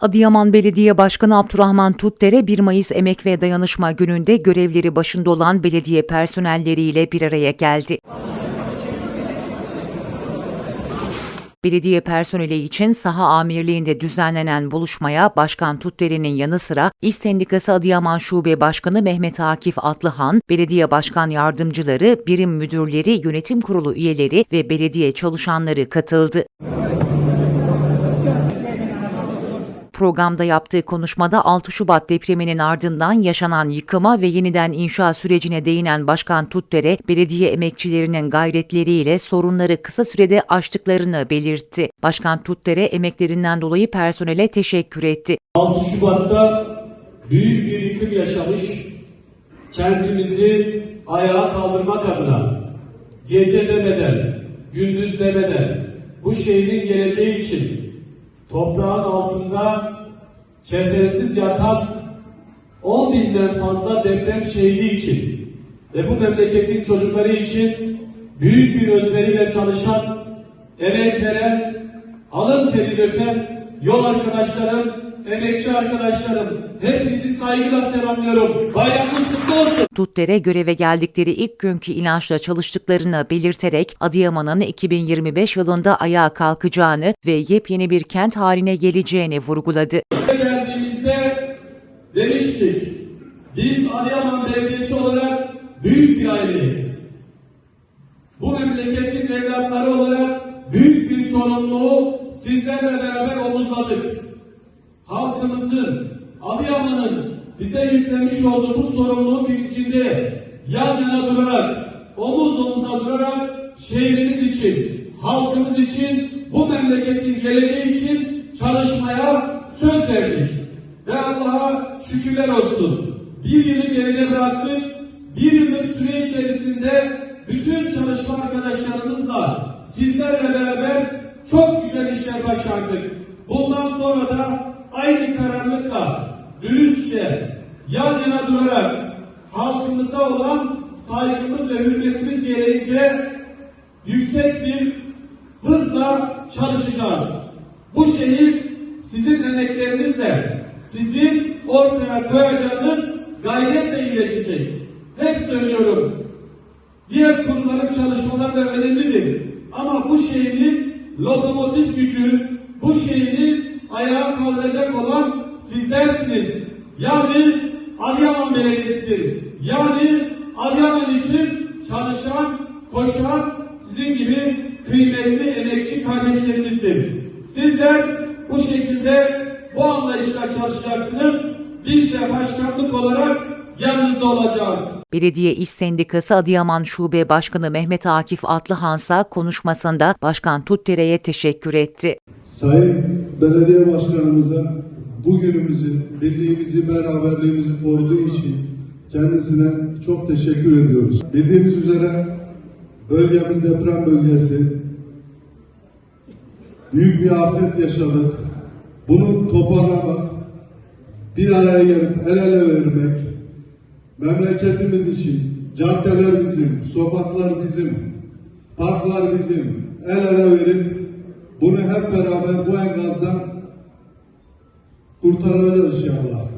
Adıyaman Belediye Başkanı Abdurrahman Tutdere 1 Mayıs Emek ve Dayanışma Günü'nde görevleri başında olan belediye personelleriyle bir araya geldi. Belediye personeli için saha amirliğinde düzenlenen buluşmaya Başkan Tutderi'nin yanı sıra İş Sendikası Adıyaman Şube Başkanı Mehmet Akif Atlıhan, belediye başkan yardımcıları, birim müdürleri, yönetim kurulu üyeleri ve belediye çalışanları katıldı. Programda yaptığı konuşmada 6 Şubat depreminin ardından yaşanan yıkıma ve yeniden inşa sürecine değinen Başkan Tutdere, belediye emekçilerinin gayretleriyle sorunları kısa sürede aştıklarını belirtti. Başkan Tutdere emeklerinden dolayı personele teşekkür etti. 6 Şubat'ta büyük bir yıkım yaşamış, kentimizi ayağa kaldırmak adına gece demeden, gündüz demeden bu şehrin geleceği için toprağın altında kefensiz yatan 10 binden fazla deprem şehidi için ve bu memleketin çocukları için büyük bir özveriyle çalışan, emek veren, alın teri döken yol arkadaşlarım, emekçi arkadaşlarım, hepinizi saygıyla selamlıyorum. Bayramınız kutlu olsun. Tutdere göreve geldikleri ilk günkü inançla çalıştıklarını belirterek Adıyaman'ın 2025 yılında ayağa kalkacağını ve yepyeni bir kent haline geleceğini vurguladı. geldiğimizde demiştik. Biz Adıyaman Belediyesi olarak büyük bir aileyiz. Bu memleketin evlatları olarak büyük bir sorumluluğu sizlerle beraber omuzladık. Halkımızın, Adıyaman'ın bize yüklemiş olduğu bu sorumluluğun bilincinde yan yana durarak, omuz omuza durarak şehrimiz için, halkımız için, bu memleketin geleceği için çalışmaya söz verdik. Ve Allah'a şükürler olsun. Bir yılı geride bıraktık. Bir yıllık süre içerisinde bütün çalışma arkadaşlarımızla sizlerle beraber çok güzel işler başardık. Bundan sonra da aynı kararlılıkla, dürüstçe, yan yana durarak halkımıza olan saygımız ve hürmetimiz gereğince yüksek bir hızla çalışacağız. Bu şehir sizin emeklerinizle, sizin ortaya koyacağınız gayretle iyileşecek. Hep söylüyorum. Diğer kurumların çalışmaları da önemlidir. Ama bu şehrin lokomotif gücü, bu şehri ayağa kaldıracak olan sizlersiniz. Yani Adıyaman Belediyesi'dir. Yani Adıyaman için çalışan, koşan sizin gibi kıymetli emekçi kardeşlerimizdir. Sizler bu şekilde bu anlayışla çalışacaksınız. Biz de başkanlık olarak yanınızda olacağız. Belediye İş Sendikası Adıyaman Şube Başkanı Mehmet Akif Atlıhansa konuşmasında Başkan Tutdere'ye teşekkür etti. Sayın Belediye Başkanımıza bugünümüzü, birliğimizi, beraberliğimizi koruduğu için kendisine çok teşekkür ediyoruz. Bildiğimiz üzere bölgemiz deprem bölgesi. Büyük bir afet yaşadık. Bunu toparlamak, bir araya gelip el ele vermek, memleketimiz için, caddeler bizim, sokaklar bizim, parklar bizim, el ele verip bunu hep beraber bu enkazdan kurtaracağız inşallah.